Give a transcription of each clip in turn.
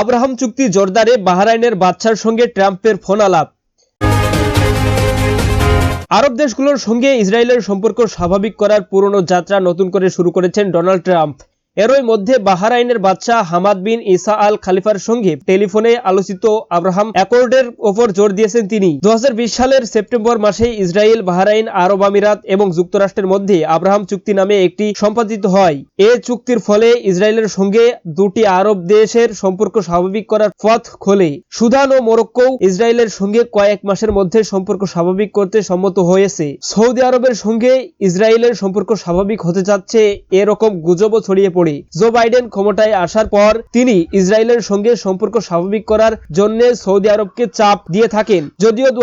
Abraham চুক্তি জোরদারে বাহরাইনের বাচ্চার সঙ্গে ট্রাম্পের ফোন আলাপ আরব দেশগুলোর সঙ্গে ইসরায়েলের সম্পর্ক স্বাভাবিক করার পুরনো যাত্রা নতুন করে শুরু করেছেন ডোনাল্ড ট্রাম্প। এরই মধ্যে বাহারাইনের বাদশাহ হামাদ বিন ইসা আল খালিফার সঙ্গে টেলিফোনে আলোচিত আব্রাহাম অ্যাকর্ডের ওপর জোর দিয়েছেন তিনি। দু সালের সেপ্টেম্বর মাসে ইসরায়েল, বাহারাইন, আরব আমিরাত এবং যুক্তরাষ্ট্রের মধ্যে আব্রাহাম চুক্তি নামে একটি সম্পাদিত হয়। এ চুক্তির ফলে ইসরায়েলের সঙ্গে দুটি আরব দেশের সম্পর্ক স্বাভাবিক করার পথ খোলে। সুদান ও মোরক্কো ইসরায়েলের সঙ্গে কয়েক মাসের মধ্যে সম্পর্ক স্বাভাবিক করতে সম্মত হয়েছে। সৌদি আরবের সঙ্গে ইসরায়েলের সম্পর্ক স্বাভাবিক হতে যাচ্ছে, এরকম গুজবও ছড়িয়ে পড়ে। জো বাইডেন ক্ষমতায় আসার পর তিনি ইসরায়েলের সঙ্গে সম্পর্ক স্বাভাবিক করার জন্য সৌদি আরবকে চাপ দিয়ে থাকেন। যদিও দু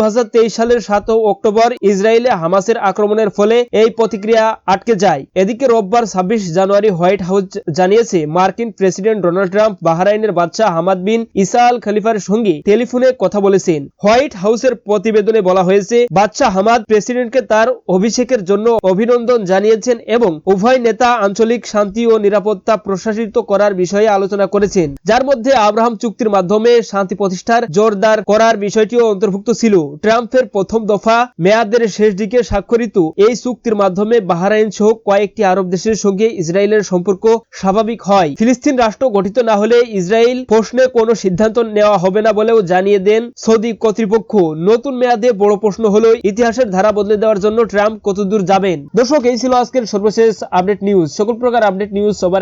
সালের সাত অক্টোবর ইসরায়েলে হামাসের আক্রমণের ফলে এই প্রতিক্রিয়া আটকে যায়। এদিকে রোববার ছাব্বিশ জানুয়ারি হোয়াইট হাউস জানিয়েছে, মার্কিন প্রেসিডেন্ট ডোনাল্ড ট্রাম্প বাহরাইনের বাদশাহ হামাদ বিন ইসা আল খলিফার সঙ্গে টেলিফোনে কথা বলেছেন। হোয়াইট হাউসের প্রতিবেদনে বলা হয়েছে, বাদশাহ হামাদ প্রেসিডেন্টকে তার অভিষেকের জন্য অভিনন্দন জানিয়েছেন এবং উভয় নেতা আঞ্চলিক শান্তি ও নিরাপত্তা প্রশাসিত করার বিষয়ে আলোচনা করেছেন। যার মধ্যে আব্রাহাম চুক্তির মাধ্যমে শান্তি প্রতিষ্ঠার জোরদার করার বিষয়টিও অন্তর্ভুক্ত ছিল। ট্রাম্পের প্রথম দফা মেয়াদের শেষ দিকে স্বাক্ষরিত এই চুক্তির মাধ্যমে বাহরাইন সহ কয়েকটি আরব দেশের সঙ্গে ইসরায়েলের সম্পর্ক স্বাভাবিক হয়। ফিলিস্তিন রাষ্ট্র গঠিত না হলে ইসরায়েল প্রশ্নে কোনো সিদ্ধান্ত নেওয়া হবে না বলেও জানিয়ে দেন সৌদি কর্তৃপক্ষ। নতুন মেয়াদে বড় প্রশ্ন হলো, ইতিহাসের ধারা বদলে দেওয়ার জন্য ট্রাম্প কতদূর যাবেন? দর্শক, এই ছিল আজকের সর্বশেষ আপডেট নিউজ। সকল প্রকার আপডেট নিউজ সবার